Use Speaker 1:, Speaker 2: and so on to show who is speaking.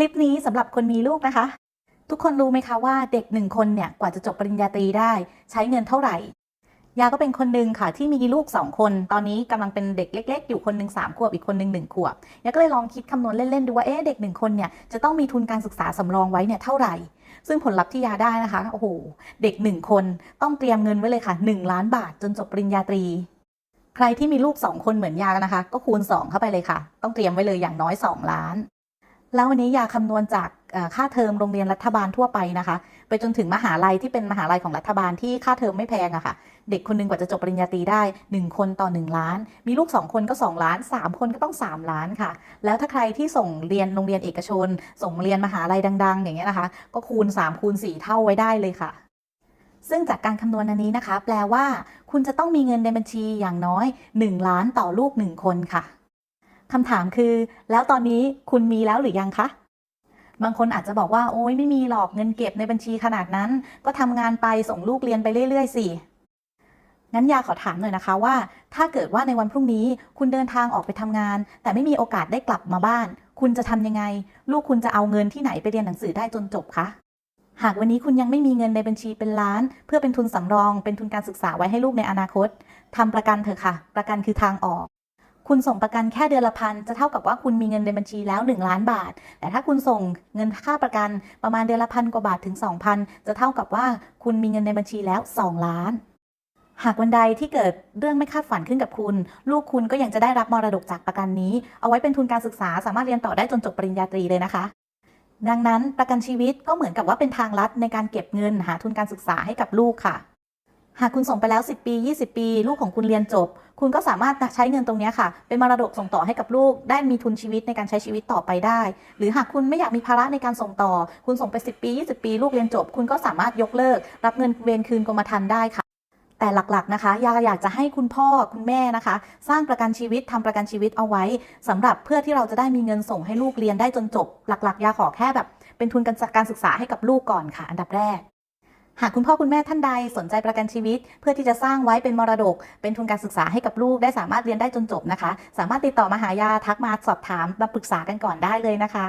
Speaker 1: คลิปนี้สำหรับคนมีลูกนะคะ ทุกคนรู้ไหมคะว่าเด็กหนึ่งคนเนี่ยกว่าจะจบปริญญาตรีได้ ใช้เงินเท่าไหร่ ยาก็เป็นคนหนึ่งค่ะที่มีลูกสองคน ตอนนี้กำลังเป็นเด็กเล็ก ๆ อยู่คนหนึ่งสามขวบอีกคนหนึ่งหนึ่งขวบยาก็เลยลองคิดคำนวณเล่นๆดูว่าเอ๊ะเด็กหนึ่งคนเนี่ยจะต้องมีทุนการศึกษาสำรองไว้เนี่ยเท่าไหร่ ซึ่งผลลัพธ์ที่ยาได้นะคะโอ้โหเด็กหนึ่งคนต้องเตรียมเงินไว้เลยค่ะ 1 ล้านบาทจนจบปริญญาตรีใครที่มีลูก 2 คนเหมือนยานะคะ ก็คูณ 2 เข้าไปเลยค่ะ ต้องเตรียมไว้เลยอย่างน้อย 2 ล้าน แล้ววันนี้ยาคำนวณจากค่าเทอมโรงเรียนรัฐบาลทั่วไปนะคะ ไปจนถึงมหาลัยที่เป็นมหาลัยของรัฐบาลที่ค่าเทอมไม่แพงอะค่ะ เด็กคนหนึงกว่าจะจบปริญญาตรีได้ 1 คนต่อ 1 ล้าน มีลูก 2 คนก็ 2 ล้าน 3 คนก็ต้อง 3 ล้านค่ะ แล้วถ้าใครที่ส่งเรียนโรงเรียนเอกชน ส่งเรียนมหาลัยดัง ๆ อย่างเงี้ยนะคะ ก็คูณ 3 คูณ 4 เท่าไว้ได้เลยค่ะซึ่งจากการคำนวณอันนี้นะคะ แปลว่า คุณจะต้องมีเงินในบัญชีอย่างน้อย 1 ล้านต่อลูก 1 คนค่ะ คำถามคือ แล้วตอนนี้คุณมีแล้วหรือยังคะบางคนอาจจะบอกว่าโอ้ยไม่มีหรอกเงินเก็บในบัญชีขนาดนั้น ก็ทำงานไปส่งลูกเรียนไปเรื่อยๆสิงั้นยาขอถามหน่อยนะคะว่า ถ้าเกิดว่าในวันพรุ่งนี้คุณเดินทางออกไปทำงาน แต่ไม่มีโอกาสได้กลับมาบ้าน คุณจะทำยังไง ลูกคุณจะเอาเงินที่ไหนไปเรียนหนังสือได้จนจบคะหากวันนี้คุณยังไม่มีเงินในบัญชีเป็นล้าน เพื่อเป็นทุนสำรอง เป็นทุนการศึกษาไว้ให้ลูกในอนาคตทำประกันเถอะค่ะ ประกันคือทางออก คุณส่งประกันแค่เดือนละพันจะเท่ากับว่าคุณมีเงินในบัญชีแล้ว 1 ล้านบาท แต่ถ้าคุณส่งเงินค่าประกันประมาณเดือนละพันกว่าบาทถึง 2,000 จะเท่ากับว่าคุณมีเงินในบัญชีแล้ว 2 ล้านหากวันใดที่เกิดเรื่องไม่คาดฝันขึ้นกับคุณ ลูกคุณก็ยังจะได้รับมรดกจากประกันนี้ เอาไว้เป็นทุนการศึกษาสามารถเรียนต่อได้จนจบปริญญาตรีเลยนะคะ ดังนั้นประกันชีวิตก็เหมือนกับว่าเป็นทางลัดในการเก็บเงินหาทุนการศึกษาให้กับลูกค่ะ หากคุณส่งไปแล้ว 10 ปี 20 ปี ลูกของคุณเรียนจบ คุณก็สามารถใช้เงินตรงนี้ค่ะ เป็นมรดกส่งต่อให้กับลูก ได้มีทุนชีวิตในการใช้ชีวิตต่อไปได้ หรือหากคุณไม่อยากมีภาระในการส่งต่อ คุณส่งไป 10 ปี 20 ปี ลูกเรียนจบ คุณก็สามารถยกเลิก รับเงินเวรคืนกรมธรรม์ได้ค่ะแต่หลักๆนะคะยาอยากจะให้คุณพ่อคุณแม่นะคะ สร้างประกันชีวิตทำประกันชีวิตเอาไว้สำหรับเพื่อที่เราจะได้มีเงินส่งให้ลูกเรียนได้จนจบ หลักๆยาขอแค่แบบ เป็นทุนการศึกษาให้กับลูกก่อนค่ะ อันดับแรก หากคุณพ่อคุณแม่ท่านใดสนใจประกันชีวิต เพื่อที่จะสร้างไว้เป็นมรดก เป็นทุนการศึกษาให้กับลูกได้สามารถเรียนได้จนจบนะคะ สามารถติดต่อมาหายาทักมาสอบถามมาปรึกษากันก่อนได้เลยนะคะ